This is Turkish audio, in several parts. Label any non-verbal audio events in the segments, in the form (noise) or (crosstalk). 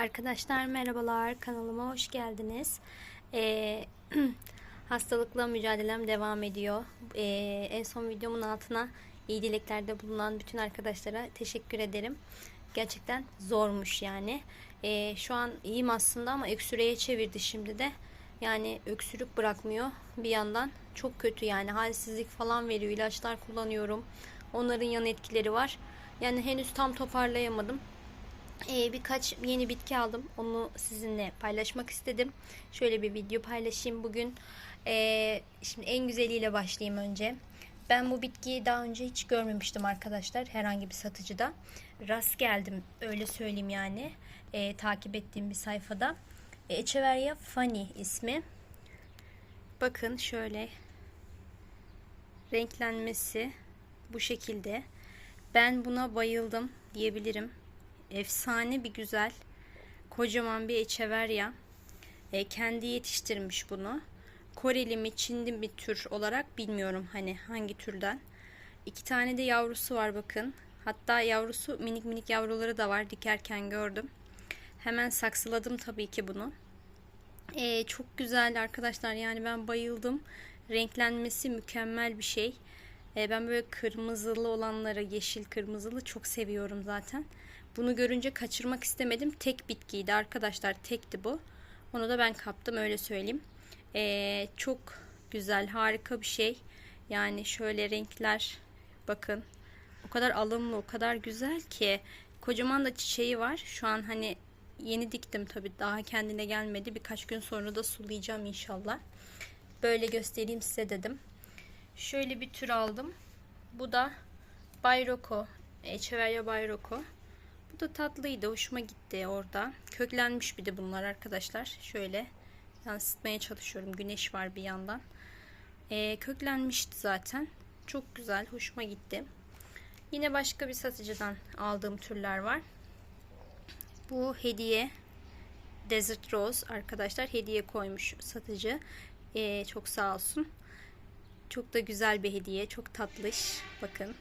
Arkadaşlar merhabalar kanalıma hoş geldiniz. Ee, (clears throat) hastalıkla mücadelem devam ediyor. Ee, en son videomun altına iyi dileklerde bulunan bütün arkadaşlara teşekkür ederim. Gerçekten zormuş yani. Ee, şu an iyiyim aslında ama öksürüğe çevirdi şimdi de. Yani öksürük bırakmıyor bir yandan. Çok kötü yani halsizlik falan veriyor. İlaçlar kullanıyorum. Onların yan etkileri var. Yani henüz tam toparlayamadım. Ee, birkaç yeni bitki aldım. Onu sizinle paylaşmak istedim. Şöyle bir video paylaşayım bugün. Ee, şimdi en güzeliyle başlayayım önce. Ben bu bitkiyi daha önce hiç görmemiştim arkadaşlar. Herhangi bir satıcıda. Rast geldim öyle söyleyeyim yani. Ee, takip ettiğim bir sayfada. Ee, Echeveria Fanny ismi. Bakın şöyle renklenmesi bu şekilde. Ben buna bayıldım diyebilirim efsane bir güzel kocaman bir echeverya. E, kendi yetiştirmiş bunu. Koreli mi Çinli mi tür olarak bilmiyorum hani hangi türden. İki tane de yavrusu var bakın. Hatta yavrusu minik minik yavruları da var dikerken gördüm. Hemen saksıladım tabii ki bunu. E, çok güzel arkadaşlar yani ben bayıldım. Renklenmesi mükemmel bir şey. E, ben böyle kırmızılı olanları yeşil kırmızılı çok seviyorum zaten bunu görünce kaçırmak istemedim. Tek bitkiydi arkadaşlar. Tekti bu. Onu da ben kaptım öyle söyleyeyim. Ee, çok güzel harika bir şey. Yani şöyle renkler bakın. O kadar alımlı o kadar güzel ki. Kocaman da çiçeği var. Şu an hani yeni diktim tabii daha kendine gelmedi. Birkaç gün sonra da sulayacağım inşallah. Böyle göstereyim size dedim. Şöyle bir tür aldım. Bu da Bayroko. Echeveria Bayroko. Bu da tatlıydı. Hoşuma gitti orada. Köklenmiş bir de bunlar arkadaşlar. Şöyle yansıtmaya çalışıyorum. Güneş var bir yandan. Ee, köklenmişti zaten. Çok güzel. Hoşuma gitti. Yine başka bir satıcıdan aldığım türler var. Bu hediye Desert Rose arkadaşlar. Hediye koymuş satıcı. Ee, çok sağ olsun. Çok da güzel bir hediye. Çok tatlış. Bakın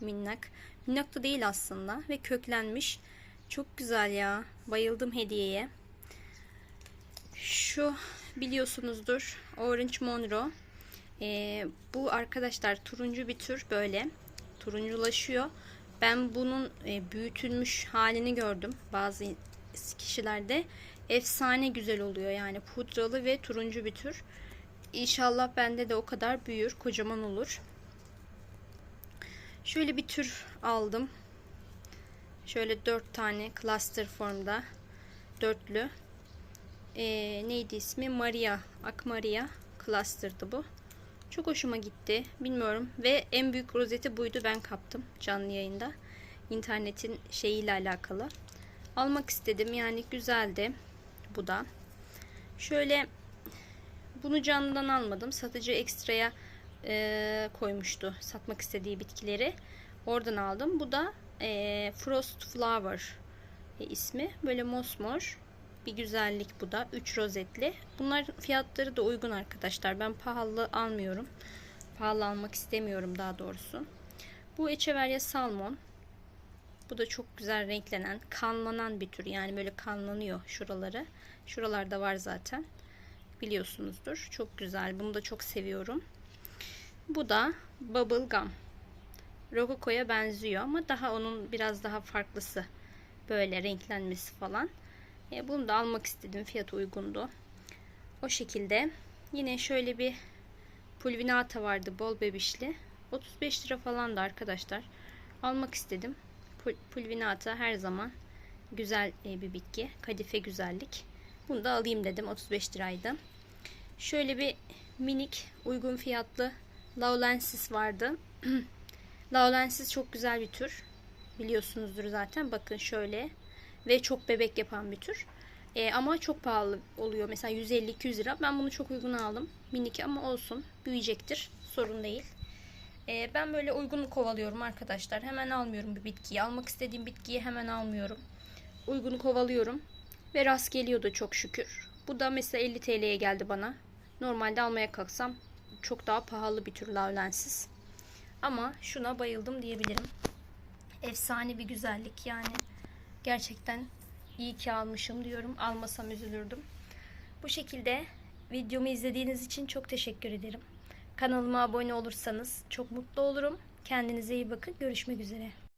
minnak. Minnak da değil aslında ve köklenmiş. Çok güzel ya. Bayıldım hediyeye. Şu biliyorsunuzdur. Orange Monroe. Ee, bu arkadaşlar turuncu bir tür böyle. Turunculaşıyor. Ben bunun e, büyütülmüş halini gördüm bazı kişilerde. Efsane güzel oluyor yani pudralı ve turuncu bir tür. İnşallah bende de o kadar büyür, kocaman olur. Şöyle bir tür aldım. Şöyle dört tane cluster formda. Dörtlü. Ee, neydi ismi? Maria. Ak Maria cluster'dı bu. Çok hoşuma gitti. Bilmiyorum. Ve en büyük rozeti buydu. Ben kaptım canlı yayında. İnternetin şeyiyle alakalı. Almak istedim. Yani güzeldi. Bu da. Şöyle bunu canlıdan almadım. Satıcı ekstraya e, koymuştu satmak istediği bitkileri. Oradan aldım. Bu da e, Frost Flower e, ismi. Böyle mosmor bir güzellik bu da. 3 rozetli. Bunlar fiyatları da uygun arkadaşlar. Ben pahalı almıyorum. Pahalı almak istemiyorum daha doğrusu. Bu Echeveria Salmon. Bu da çok güzel renklenen, kanlanan bir tür. Yani böyle kanlanıyor şuraları. Şuralarda var zaten. Biliyorsunuzdur. Çok güzel. Bunu da çok seviyorum. Bu da Bubble Gum. Rococo'ya benziyor ama daha onun biraz daha farklısı. Böyle renklenmesi falan. E, bunu da almak istedim. Fiyatı uygundu. O şekilde. Yine şöyle bir pulvinata vardı. Bol bebişli. 35 lira falan da arkadaşlar. Almak istedim. Pulvinata her zaman güzel e, bir bitki. Kadife güzellik. Bunu da alayım dedim. 35 liraydı. Şöyle bir minik uygun fiyatlı Laulensis vardı. (clears throat) Laulensis çok güzel bir tür. Biliyorsunuzdur zaten. Bakın şöyle. Ve çok bebek yapan bir tür. E, ama çok pahalı oluyor. Mesela 150-200 lira. Ben bunu çok uygun aldım. Minik ama olsun. Büyüyecektir. Sorun değil. E, ben böyle uygun kovalıyorum arkadaşlar. Hemen almıyorum bir bitkiyi. Almak istediğim bitkiyi hemen almıyorum. Uygunu kovalıyorum. Ve rast geliyordu çok şükür. Bu da mesela 50 TL'ye geldi bana. Normalde almaya kalksam çok daha pahalı bir tür lavlensiz. Ama şuna bayıldım diyebilirim. Efsane bir güzellik yani. Gerçekten İyi ki almışım diyorum. Almasam üzülürdüm. Bu şekilde videomu izlediğiniz için çok teşekkür ederim. Kanalıma abone olursanız çok mutlu olurum. Kendinize iyi bakın. Görüşmek üzere.